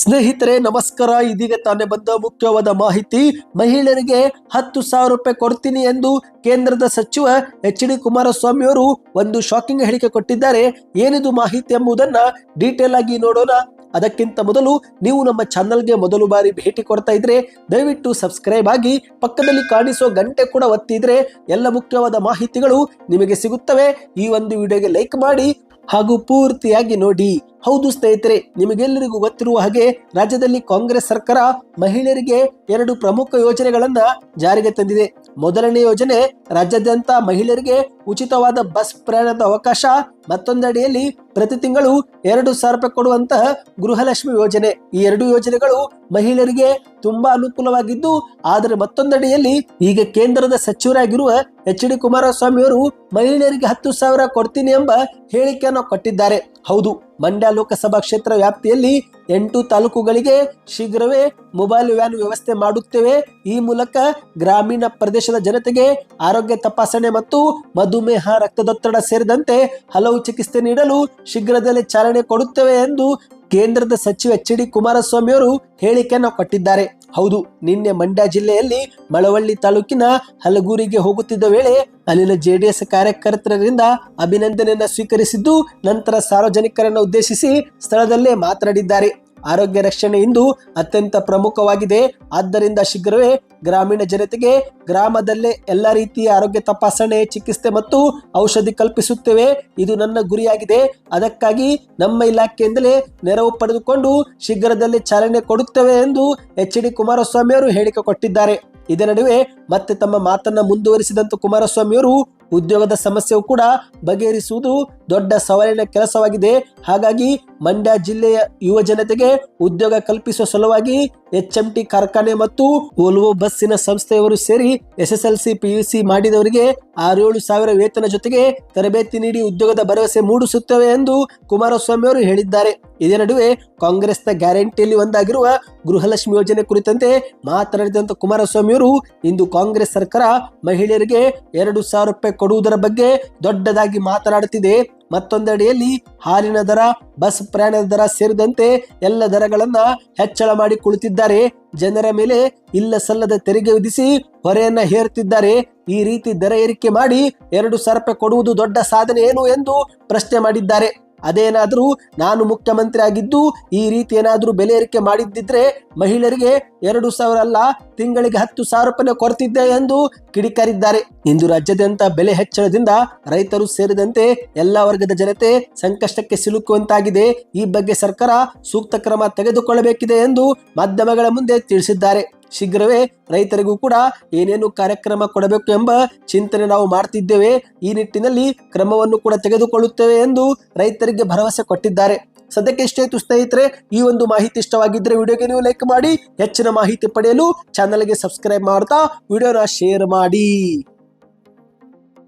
ಸ್ನೇಹಿತರೆ, ನಮಸ್ಕಾರ. ಇದೀಗ ತಾನೇ ಬಂದ ಮುಖ್ಯವಾದ ಮಾಹಿತಿ. ಮಹಿಳೆಯರಿಗೆ ಹತ್ತು ಸಾವಿರ ರೂಪಾಯಿ ಕೊಡ್ತೀನಿ ಎಂದು ಕೇಂದ್ರದ ಸಚಿವ ಎಚ್ ಡಿ ಕುಮಾರಸ್ವಾಮಿ ಅವರು ಒಂದು ಶಾಕಿಂಗ್ ಹೇಳಿಕೆ ಕೊಟ್ಟಿದ್ದಾರೆ. ಏನಿದು ಮಾಹಿತಿ ಎಂಬುದನ್ನ ಡೀಟೇಲ್ ಆಗಿ ನೋಡೋಣ. ಅದಕ್ಕಿಂತ ಮೊದಲು ನೀವು ನಮ್ಮ ಚಾನಲ್ಗೆ ಮೊದಲು ಬಾರಿ ಭೇಟಿ ಕೊಡ್ತಾ ಇದ್ರೆ, ದಯವಿಟ್ಟು ಸಬ್ಸ್ಕ್ರೈಬ್ ಆಗಿ ಪಕ್ಕದಲ್ಲಿ ಕಾಣಿಸೋ ಗಂಟೆ ಕೂಡ ಒತ್ತಿದ್ರೆ ಎಲ್ಲ ಮುಖ್ಯವಾದ ಮಾಹಿತಿಗಳು ನಿಮಗೆ ಸಿಗುತ್ತವೆ. ಈ ಒಂದು ವಿಡಿಯೋಗೆ ಲೈಕ್ ಮಾಡಿ ಹಾಗೂ ಪೂರ್ತಿಯಾಗಿ ನೋಡಿ. ಹೌದು ಸ್ನೇಹಿತರೆ, ನಿಮಗೆಲ್ಲರಿಗೂ ಗೊತ್ತಿರುವ ಹಾಗೆ ರಾಜ್ಯದಲ್ಲಿ ಕಾಂಗ್ರೆಸ್ ಸರ್ಕಾರ ಮಹಿಳೆಯರಿಗೆ ಎರಡು ಪ್ರಮುಖ ಯೋಜನೆಗಳನ್ನ ಜಾರಿಗೆ ತಂದಿದೆ. ಮೊದಲನೇ ಯೋಜನೆ, ರಾಜ್ಯಾದ್ಯಂತ ಮಹಿಳೆಯರಿಗೆ ಉಚಿತವಾದ ಬಸ್ ಪ್ರಯಾಣದ ಅವಕಾಶ, ಮತ್ತೊಂದಡಿಯಲ್ಲಿ ಪ್ರತಿ ತಿಂಗಳು ಎರಡು ಸಾವಿರ ರೂಪಾಯಿ ಕೊಡುವಂತಹ ಗೃಹಲಕ್ಷ್ಮಿ ಯೋಜನೆ. ಈ ಎರಡು ಯೋಜನೆಗಳು ಮಹಿಳೆಯರಿಗೆ ತುಂಬಾ ಅನುಕೂಲವಾಗಿದ್ದು, ಆದರೆ ಮತ್ತೊಂದಡಿಯಲ್ಲಿ ಈಗ ಕೇಂದ್ರದ ಸಚಿವರಾಗಿರುವ ಎಚ್ ಡಿ ಕುಮಾರಸ್ವಾಮಿ ಅವರು ಮಹಿಳೆಯರಿಗೆ ಹತ್ತು ಸಾವಿರ ಕೊಡ್ತೀನಿ ಎಂಬ ಹೇಳಿಕೆಯನ್ನು ಕೊಟ್ಟಿದ್ದಾರೆ. ಹೌದು ಮಂಡ್ಯ ಲೋಕಸಭಾ ಕ್ಷೇತ್ರ ವ್ಯಾಪ್ತಿಯಲ್ಲಿ ಎಂಟು ತಾಲೂಕುಗಳಿಗೆ ಶೀಘ್ರವೇ ಮೊಬೈಲ್ ವ್ಯಾನ್ ವ್ಯವಸ್ಥೆ ಮಾಡುತ್ತೇವೆ. ಈ ಮೂಲಕ ಗ್ರಾಮೀಣ ಪ್ರದೇಶದ ಜನತೆಗೆ ಆರೋಗ್ಯ ತಪಾಸಣೆ ಮತ್ತು ಮಧುಮೇಹ, ರಕ್ತದೊತ್ತಡ ಸೇರಿದಂತೆ ಹಲವು ಚಿಕಿತ್ಸೆ ನೀಡಲು ಶೀಘ್ರದಲ್ಲೇ ಚಾಲನೆ ಕೊಡುತ್ತೇವೆ ಎಂದು ಕೇಂದ್ರದ ಸಚಿವ ಎಚ್ ಡಿ ಕುಮಾರಸ್ವಾಮಿ ಅವರು ಹೇಳಿಕೆಯನ್ನು ಕೊಟ್ಟಿದ್ದಾರೆ. ಹೌದು, ನಿನ್ನೆ ಮಂಡ್ಯ ಜಿಲ್ಲೆಯಲ್ಲಿ ಮಳವಳ್ಳಿ ತಾಲೂಕಿನ ಹಲಗೂರಿಗೆ ಹೋಗುತ್ತಿದ್ದ ವೇಳೆ ಅಲ್ಲಿನ ಜೆಡಿಎಸ್ ಕಾರ್ಯಕರ್ತರಿಂದ ಅಭಿನಂದನೆಯನ್ನು ಸ್ವೀಕರಿಸಿದ್ದು ನಂತರ ಸಾರ್ವಜನಿಕರನ್ನು ಉದ್ದೇಶಿಸಿ ಸ್ಥಳದಲ್ಲೇ ಮಾತನಾಡಿದ್ದಾರೆ. ಆರೋಗ್ಯ ರಕ್ಷಣೆ ಇಂದು ಅತ್ಯಂತ ಪ್ರಮುಖವಾಗಿದೆ. ಆದ್ದರಿಂದ ಶೀಘ್ರವೇ ಗ್ರಾಮೀಣ ಜನತೆಗೆ ಗ್ರಾಮದಲ್ಲೇ ಎಲ್ಲ ರೀತಿಯ ಆರೋಗ್ಯ ತಪಾಸಣೆ, ಚಿಕಿತ್ಸೆ ಮತ್ತು ಔಷಧಿ ಕಲ್ಪಿಸುತ್ತೇವೆ. ಇದು ನನ್ನ ಗುರಿಯಾಗಿದೆ. ಅದಕ್ಕಾಗಿ ನಮ್ಮ ಇಲಾಖೆಯಿಂದಲೇ ನೆರವು ಪಡೆದುಕೊಂಡು ಶೀಘ್ರದಲ್ಲೇ ಚಾಲನೆ ಕೊಡುತ್ತೇವೆ ಎಂದು ಎಚ್ ಡಿ ಕುಮಾರಸ್ವಾಮಿ ಅವರು ಹೇಳಿಕೆ ಕೊಟ್ಟಿದ್ದಾರೆ. ಇದೇ ನಡುವೆ ಮತ್ತೆ ತಮ್ಮ ಮಾತನ್ನ ಮುಂದುವರಿಸಿದಂತ ಕುಮಾರಸ್ವಾಮಿ ಅವರು ಉದ್ಯೋಗದ ಸಮಸ್ಯೆಯು ಕೂಡ ಬಗೆಹರಿಸುವುದು ದೊಡ್ಡ ಸವಾಲಿನ ಕೆಲಸವಾಗಿದೆ. ಹಾಗಾಗಿ ಮಂಡ್ಯ ಜಿಲ್ಲೆಯ ಯುವ ಜನತೆಗೆ ಉದ್ಯೋಗ ಕಲ್ಪಿಸುವ ಸಲುವಾಗಿ ಎಚ್ ಎಂ ಕಾರ್ಖಾನೆ ಮತ್ತು ಓಲ್ವೋ ಬಸ್ಸಿನ ಸಂಸ್ಥೆಯವರು ಸೇರಿ S S L C PUC ಮಾಡಿದವರಿಗೆ ಆರೇಳು ಸಾವಿರ ವೇತನ ಜೊತೆಗೆ ತರಬೇತಿ ನೀಡಿ ಉದ್ಯೋಗದ ಭರವಸೆ ಮೂಡಿಸುತ್ತವೆ ಎಂದು ಕುಮಾರಸ್ವಾಮಿ ಅವರು ಹೇಳಿದ್ದಾರೆ. ಇದೇ ನಡುವೆ ಕಾಂಗ್ರೆಸ್ನ ಗ್ಯಾರಂಟಿಯಲ್ಲಿ ಒಂದಾಗಿರುವ ಗೃಹಲಕ್ಷ್ಮಿ ಯೋಜನೆ ಕುರಿತಂತೆ ಮಾತನಾಡಿದಂತ ಕುಮಾರಸ್ವಾಮಿ ಅವರು, ಇಂದು ಕಾಂಗ್ರೆಸ್ ಸರ್ಕಾರ ಮಹಿಳೆಯರಿಗೆ ಎರಡು ಸಾವಿರ ರೂಪಾಯಿ ಕೊಡುವುದರ ಬಗ್ಗೆ ದೊಡ್ಡದಾಗಿ ಮಾತನಾಡುತ್ತಿದೆ. ಮತ್ತೊಂದೆಡೆಯಲ್ಲಿ ಹಾಲಿನ ದರ, ಬಸ್ ಪ್ರಯಾಣದ ದರ ಸೇರಿದಂತೆ ಎಲ್ಲ ದರಗಳನ್ನ ಹೆಚ್ಚಳ ಮಾಡಿ ಕುಳಿತಿದ್ದಾರೆ. ಜನರ ಮೇಲೆ ಇಲ್ಲ ಸಲ್ಲದ ತೆರಿಗೆ ವಿಧಿಸಿ ಹೊರೆಯನ್ನ ಹೇರುತ್ತಿದ್ದಾರೆ. ಈ ರೀತಿ ದರ ಏರಿಕೆ ಮಾಡಿ ಎರಡು ಸಾವಿರ ರೂಪಾಯಿ ಕೊಡುವುದು ದೊಡ್ಡ ಸಾಧನೆ ಏನು ಎಂದು ಪ್ರಶ್ನೆ ಮಾಡಿದ್ದಾರೆ. ಅದೇನಾದರೂ ನಾನು ಮುಖ್ಯಮಂತ್ರಿ ಆಗಿದ್ದು ಈ ರೀತಿ ಏನಾದರೂ ಬೆಲೆ ಏರಿಕೆ ಮಾಡಿದ್ದಿದ್ರೆ ಮಹಿಳೆಯರಿಗೆ ಎರಡು ಸಾವಿರ ಅಲ್ಲ, ತಿಂಗಳಿಗೆ ಹತ್ತು ಸಾವಿರ ರೂಪಾಯಿ ಕೊರತಿದ್ದೆ ಎಂದು ಕಿಡಿಕಾರಿದ್ದಾರೆ. ಇಂದು ರಾಜ್ಯಾದ್ಯಂತ ಬೆಲೆ ಹೆಚ್ಚಳದಿಂದ ರೈತರು ಸೇರಿದಂತೆ ಎಲ್ಲ ವರ್ಗದ ಜನತೆ ಸಂಕಷ್ಟಕ್ಕೆ ಸಿಲುಕುವಂತಾಗಿದೆ. ಈ ಬಗ್ಗೆ ಸರ್ಕಾರ ಸೂಕ್ತ ಕ್ರಮ ತೆಗೆದುಕೊಳ್ಳಬೇಕಿದೆ ಎಂದು ಮಾಧ್ಯಮಗಳ ಮುಂದೆ ತಿಳಿಸಿದ್ದಾರೆ. ಶೀಘ್ರವೇ ರೈತರಿಗೂ ಕೂಡ ಏನೇನು ಕಾರ್ಯಕ್ರಮ ಕೊಡಬೇಕು ಎಂಬ ಚಿಂತನೆ ನಾವು ಮಾಡ್ತಿದ್ದೇವೆ. ಈ ನಿಟ್ಟಿನಲ್ಲಿ ಕ್ರಮವನ್ನು ಕೂಡ ತೆಗೆದುಕೊಳ್ಳುತ್ತೇವೆ ಎಂದು ರೈತರಿಗೆ ಭರವಸೆ ಕೊಟ್ಟಿದ್ದಾರೆ. ಸದ್ಯಕ್ಕೆ ಇಷ್ಟೇ ಸ್ನೇಹಿತರೆ, ಈ ಒಂದು ಮಾಹಿತಿ ಇಷ್ಟವಾಗಿದ್ದರೆ ವಿಡಿಯೋಗೆ ನೀವು ಲೈಕ್ ಮಾಡಿ, ಹೆಚ್ಚಿನ ಮಾಹಿತಿ ಪಡೆಯಲು ಚಾನಲ್ಗೆ ಸಬ್ಸ್ಕ್ರೈಬ್ ಮಾಡ್ತಾ ವಿಡಿಯೋನ ಶೇರ್ ಮಾಡಿ.